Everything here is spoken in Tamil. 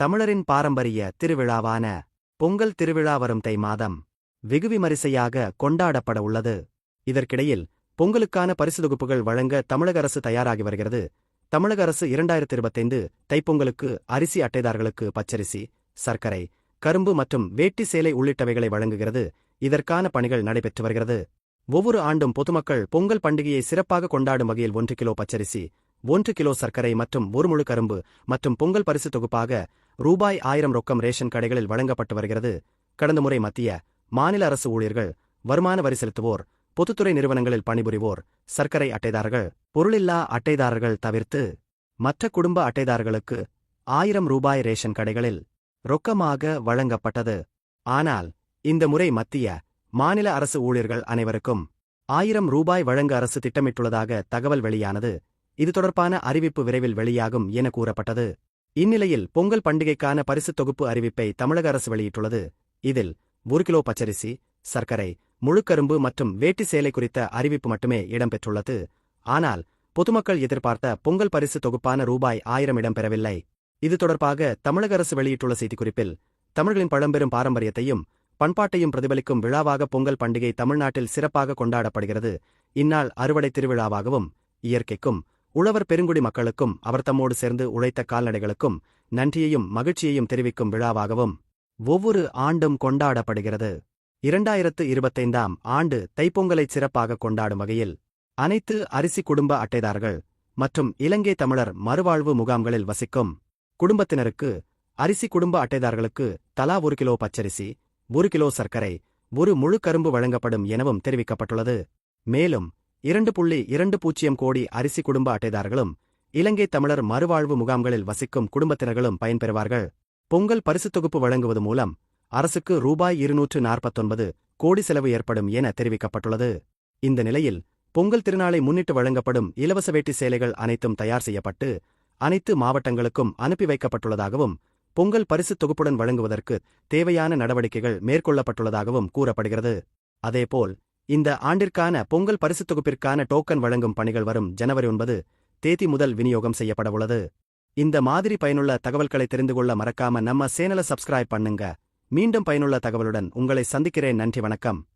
தமிழரின் பாரம்பரிய திருவிழாவான பொங்கல் திருவிழா வரும் தை மாதம் வெகு விமரிசையாக கொண்டாடப்பட உள்ளது. இதற்கிடையில் பொங்கலுக்கான பரிசு தொகுப்புகள் வழங்க தமிழக அரசு தயாராகி வருகிறது. தமிழக அரசு இரண்டாயிரத்தி இருபத்தைந்து தைப்பொங்கலுக்கு அரிசி அட்டைதாரர்களுக்கு பச்சரிசி சர்க்கரை கரும்பு மற்றும் வேட்டி சேலை உள்ளிட்டவைகளை வழங்குகிறது. இதற்கான பணிகள் நடைபெற்று வருகிறது. ஒவ்வொரு ஆண்டும் பொதுமக்கள் பொங்கல் பண்டிகையை சிறப்பாக கொண்டாடும் வகையில் ஒன்று கிலோ பச்சரிசி ஒன்று கிலோ சர்க்கரை மற்றும் ஒரு முழு கரும்பு மற்றும் பொங்கல் பரிசு தொகுப்பாக ரூபாய் ஆயிரம் ரொக்கம் ரேஷன் கடைகளில் வழங்கப்பட்டு வருகிறது. கடந்த முறை மத்திய மாநில அரசு ஊழியர்கள் வருமான வரி செலுத்துவோர் பொதுத்துறை நிறுவனங்களில் பணிபுரிவோர் சர்க்கரை அட்டைதாரர்கள் பொருளில்லா அட்டைதாரர்கள் தவிர்த்து மற்ற குடும்ப அட்டைதாரர்களுக்கு ஆயிரம் ரூபாய் ரேஷன் கடைகளில் ரொக்கமாக வழங்கப்பட்டது. ஆனால் இந்த முறை மத்திய மாநில அரசு ஊழியர்கள் அனைவருக்கும் ஆயிரம் ரூபாய் வழங்க அரசு திட்டமிட்டுள்ளதாக தகவல் வெளியானது. இது தொடர்பான அறிவிப்பு விரைவில் வெளியாகும் என கூறப்பட்டது. இந்நிலையில் பொங்கல் பண்டிகைக்கான பரிசுத் தொகுப்பு அறிவிப்பை தமிழக அரசு வெளியிட்டுள்ளது. இதில் ஒரு கிலோ பச்சரிசி சர்க்கரை முழுக்கரும்பு மற்றும் வேட்டி சேலை குறித்த அறிவிப்பு மட்டுமே இடம்பெற்றுள்ளது. ஆனால் பொதுமக்கள் எதிர்பார்த்த பொங்கல் பரிசு தொகுப்பான ரூபாய் ஆயிரம் இடம்பெறவில்லை. இது தொடர்பாக தமிழக அரசு வெளியிட்டுள்ள செய்திக்குறிப்பில் தமிழர்களின் பழம்பெரும் பாரம்பரியத்தையும் பண்பாட்டையும் பிரதிபலிக்கும் விழாவாக பொங்கல் பண்டிகை தமிழ்நாட்டில் சிறப்பாக கொண்டாடப்படுகிறது. இந்நாள் அறுவடை திருவிழாவாகவும் இயற்கைக்கும் உழவர் பெருங்குடி மக்களுக்கும் அவர் தம்மோடு சேர்ந்து உழைத்த கால்நடைகளுக்கும் நன்றியையும் மகிழ்ச்சியையும் தெரிவிக்கும் விழாவாகவும் ஒவ்வொரு ஆண்டும் கொண்டாடப்படுகிறது. இரண்டாயிரத்து இருபத்தைந்தாம் ஆண்டு தைப்பொங்கலைச் சிறப்பாக கொண்டாடும் வகையில் அனைத்து அரிசி குடும்ப அட்டைதாரர்கள் மற்றும் இலங்கை தமிழர் மறுவாழ்வு முகாம்களில் வசிக்கும் குடும்பத்தினருக்கு அரிசி குடும்ப அட்டைதாரர்களுக்கு தலா ஒரு கிலோ பச்சரிசி ஒரு கிலோ சர்க்கரை ஒரு முழு கரும்பு வழங்கப்படும் எனவும் தெரிவிக்கப்பட்டுள்ளது. மேலும் இரண்டு புள்ளி இரண்டு பூஜ்ஜியம் கோடி அரிசி குடும்ப அட்டைதாரர்களும் இலங்கை தமிழர் மறுவாழ்வு முகாம்களில் வசிக்கும் குடும்பத்தினர்களும் பயன்பெறுவார்கள். பொங்கல் பரிசுத் தொகுப்பு வழங்குவது மூலம் அரசுக்கு ரூபாய் இருநூற்று நாற்பத்தொன்பது கோடி செலவு ஏற்படும் என தெரிவிக்கப்பட்டுள்ளது. இந்த நிலையில் பொங்கல் திருநாளை முன்னிட்டு வழங்கப்படும் இலவச வேட்டி சேலைகள் அனைத்தும் தயார் செய்யப்பட்டு அனைத்து மாவட்டங்களுக்கும் அனுப்பி வைக்கப்பட்டுள்ளதாகவும் பொங்கல் பரிசுத் தொகுப்புடன் வழங்குவதற்கு தேவையான நடவடிக்கைகள் மேற்கொள்ளப்பட்டுள்ளதாகவும் கூறப்படுகிறது. அதேபோல் இந்த ஆண்டிற்கான பொங்கல் பரிசுத் தொகுப்பிற்கான டோக்கன் வழங்கும் பணிகள் வரும் ஜனவரி ஒன்பது தேதி முதல் விநியோகம் செய்யப்படவுள்ளது. இந்த மாதிரி பயனுள்ள தகவல்களை தெரிந்து கொள்ள மறக்காம நம்ம சேனலை சப்ஸ்கிரைப் பண்ணுங்க. மீண்டும் பயனுள்ள தகவலுடன் உங்களை சந்திக்கிறேன். நன்றி வணக்கம்.